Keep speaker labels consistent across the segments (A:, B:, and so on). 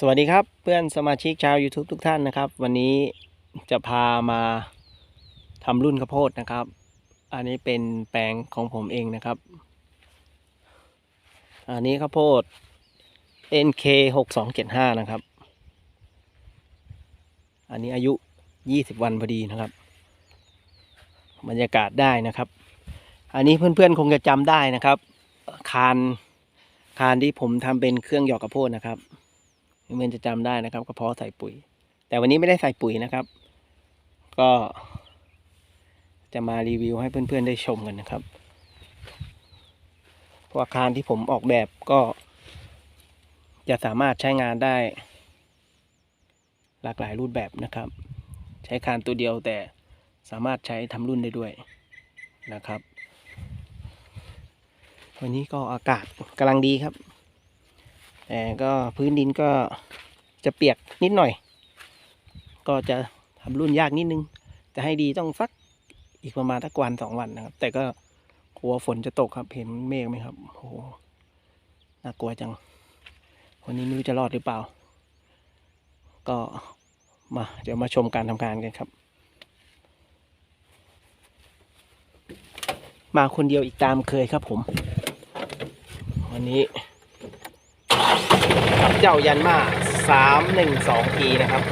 A: สวัสดีครับเพื่อนสมาชิกชาว YouTube ทุกท่านนะครับ วันนี้จะพามาทำรุ่นข้าวโพดนะครับ อันนี้เป็นแปลงของผมเองนะครับ อันนี้ข้าวโพด NK 6 2 7 5นะครับ อันนี้อายุ 20 วันพอดีนะครับ บรรยากาศได้นะครับ อันนี้เพื่อนๆคงจะจำได้นะครับ คานคานที่ผมทำเป็นเครื่องหยอกข้าวโพดนะครับ เพื่อนจะจำได้นะครับกระเพาะใส่ปุ๋ย แต่วันนี้ไม่ได้ใส่ปุ๋ยนะครับ ก็จะมารีวิวให้เพื่อนๆได้ชมกันนะครับเพราะอาคารที่ผมออกแบบก็ จะสามารถใช้งานได้ หลากหลายรูปแบบนะครับ ใช้คานตัวเดียวแต่สามารถใช้ทำรุ่นได้ด้วยนะครับ วันนี้ก็อากาศกำลังดีครับ แต่ก็พื้นดินก็จะเปียกนิดหน่อย ก็จะทำรุ่นยากนิดนึง จะให้ดีต้องสักอีกประมาณสักวันสองวันนะครับ แต่ก็กลัวฝนจะตกครับ เห็นเมฆไหมครับโอ้โหน่ากลัวจังวันนี้ไม่รู้จะรอดหรือเปล่า ก็มาเดี๋ยวมาชมการทำงานกันครับ มาคนเดียวอีกตามเคยครับผม วันนี้ เจ้ายันมาสามหนึ่งสองทีนะครับ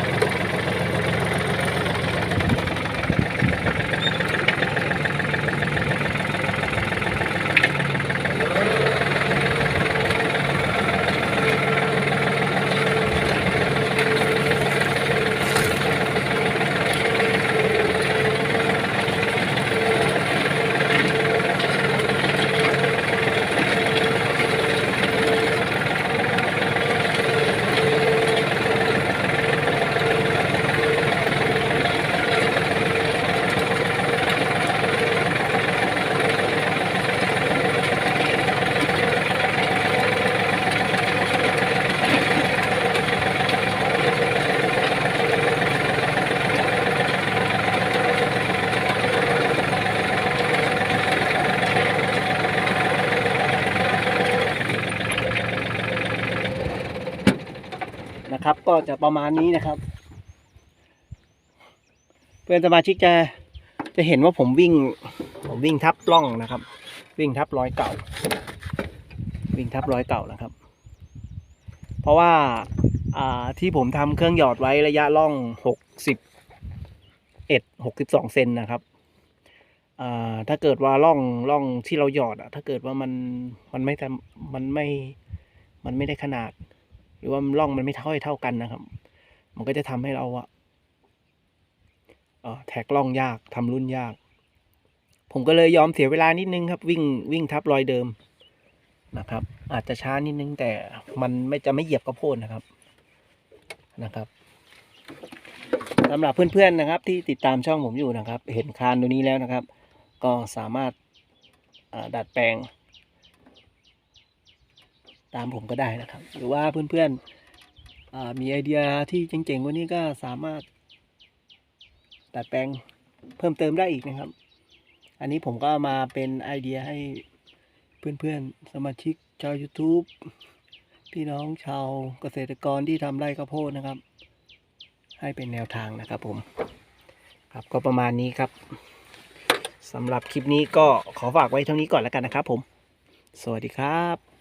A: นะครับ ก็จะประมาณนี้นะครับ เพื่อนสมาชิกจะจะเห็นว่าผมวิ่ง ผมวิ่งทับล่องนะครับ วิ่งทับรอยเก่า วิ่งทับรอยเก่านะครับ เพราะว่าอ่าที่ผมทำเครื่องหยอดไว้ระยะล่องหกสิบเอ็ดหกสิบสองเซนนะครับอ่าถ้าเกิดว่าล่องล่องที่เราหยอดอะถ้าเกิดว่ามันมันไม่ทำมันไม่มันไม่ได้ขนาด หรือว่าร่องมันไม่เท่าเท่ากันนะครับ มันก็จะทำให้เราอะแท็กร่องยากทำรุ่นยาก ผมก็เลยยอมเสียเวลานิดนึงครับ วิ่งวิ่งทับรอยเดิมนะครับ อาจจะช้านิดนึงแต่มันไม่จะไม่เหยียบกระโพดนะครับนะครับสำหรับเพื่อนๆนะครับ ที่ติดตามช่องผมอยู่นะครับ เห็นคานตัวนี้แล้วนะครับ ก็สามารถดัดแปลง ตามผมก็ได้นะครับ หรือว่าเพื่อนๆมีไอเดียที่เจ๋งๆกว่านี้ก็สามารถดัดแปลงเพิ่มเติมได้อีกนะครับ อันนี้ผมก็มาเป็นไอเดียให้เพื่อนๆสมาชิกชาว YouTube พี่น้องชาวเกษตรกรที่ทำไร่ข้าวโพดนะครับ ให้เป็นแนวทางนะครับผม ครับก็ประมาณนี้ครับสำหรับคลิปนี้ก็ขอฝากไว้เท่านี้ก่อนแล้วกันนะครับผม สวัสดีครับ